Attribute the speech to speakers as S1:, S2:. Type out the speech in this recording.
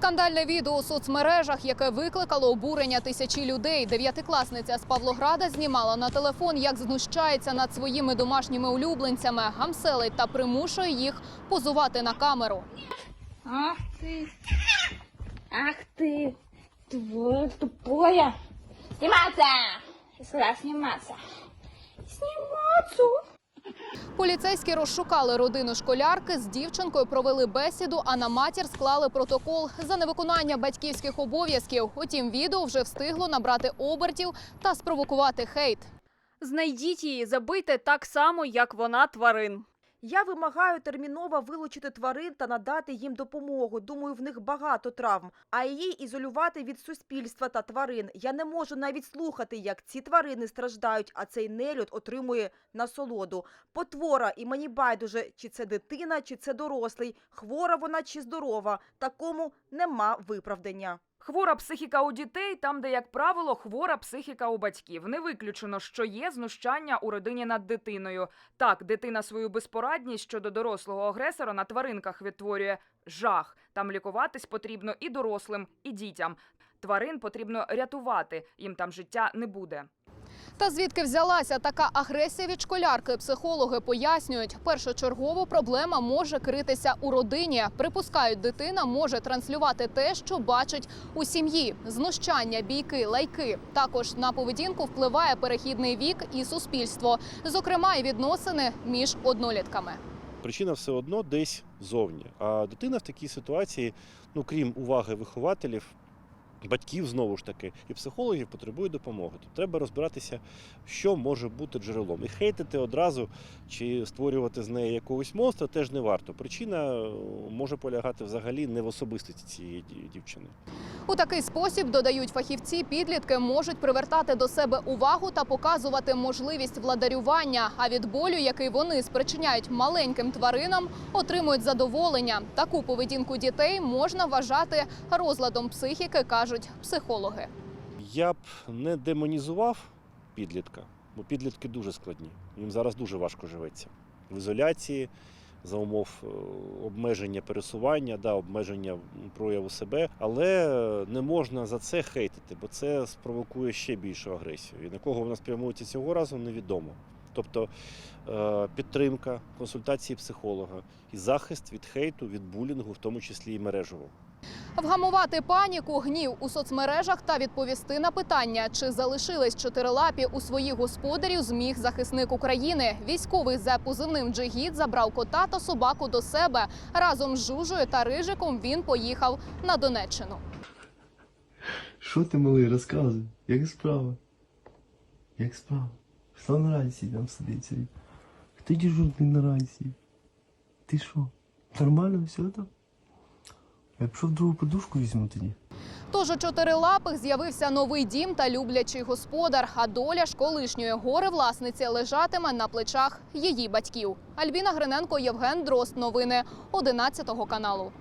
S1: Скандальне відео у соцмережах, яке викликало обурення тисячі людей. Дев'ятикласниця з Павлограда знімала на телефон, як знущається над своїми домашніми улюбленцями, гамселить та примушує їх позувати на камеру.
S2: Ах ты! Ах ты! Твое тупое! Сниматься! Я сказала! Сниматься!
S1: Поліцейські розшукали родину школярки з дівчинкою, провели бесіду, а на матір склали протокол за невиконання батьківських обов'язків. Утім, відео вже встигло набрати обертів та спровокувати хейт.
S3: Знайдіть її, забийте так само, як вона тварин.
S4: Я вимагаю терміново вилучити тварин та надати їм допомогу. Думаю, в них багато травм. А її ізолювати від суспільства та тварин. Я не можу навіть слухати, як ці тварини страждають, а цей нелюд отримує насолоду. Потвора, і мені байдуже, чи це дитина, чи це дорослий, хвора вона чи здорова. Такому нема виправдання.
S3: Хвора психіка у дітей, там, де, як правило, хвора психіка у батьків. Не виключено, що є знущання у родині над дитиною. Так, дитина свою безпорадність щодо дорослого агресора на тваринках відтворює жах. Там лікуватись потрібно і дорослим, і дітям. Тварин потрібно рятувати, їм там життя не буде.
S1: Та звідки взялася така агресія від школярки? Психологи пояснюють, першочергово проблема може критися у родині. Припускають, дитина може транслювати те, що бачить у сім'ї: знущання, бійки, лайки. Також на поведінку впливає перехідний вік і суспільство, зокрема, і відносини між однолітками.
S5: Причина все одно десь зовні. А дитина в такій ситуації, ну крім уваги вихователів, батьків знову ж таки, і психологів потребує допомоги. Тут треба розбиратися, що може бути джерелом. І хейтити одразу чи створювати з неї якогось монстра теж не варто. Причина е, може полягати взагалі не в особистості цієї дівчини.
S1: У такий спосіб додають фахівці, підлітки можуть привертати до себе увагу та показувати можливість владарювання. А від болю, який вони спричиняють маленьким тваринам, отримують задоволення. Таку поведінку дітей можна вважати розладом психіки, кажуть психологи.
S5: Я б не демонізував підлітка, бо підлітки дуже складні. Їм зараз дуже важко живеться. В ізоляції, за умов е, обмеження пересування, да, обмеження прояву себе, але не можна за це хейтити, бо це спровокує ще більшу агресію. І на кого вона спрямується цього разу, невідомо. Тобто е, підтримка, консультації психолога і захист від хейту, від булінгу, в тому числі і мережевого.
S1: Вгамувати паніку, гнів у соцмережах та відповісти на питання, чи залишились чотирилапі у своїх господарів, зміг захисник України. Військовий за позивним Джигіт забрав кота та собаку до себе. Разом з Жужою та Рижиком він поїхав на Донеччину.
S6: Що ти, малий, розказуй? Як справа? Як справа? Хто на рації там сидить? Хто дежурний на рації? Ти що? Нормально все там? Я другу подушку візьму тоді.
S1: Тож у чотирилапих з'явився новий дім та люблячий господар. А доля ж колишньої гори власниці лежатиме на плечах її батьків. Альбіна Гриненко, Євген Дрозд. Новини 11 каналу.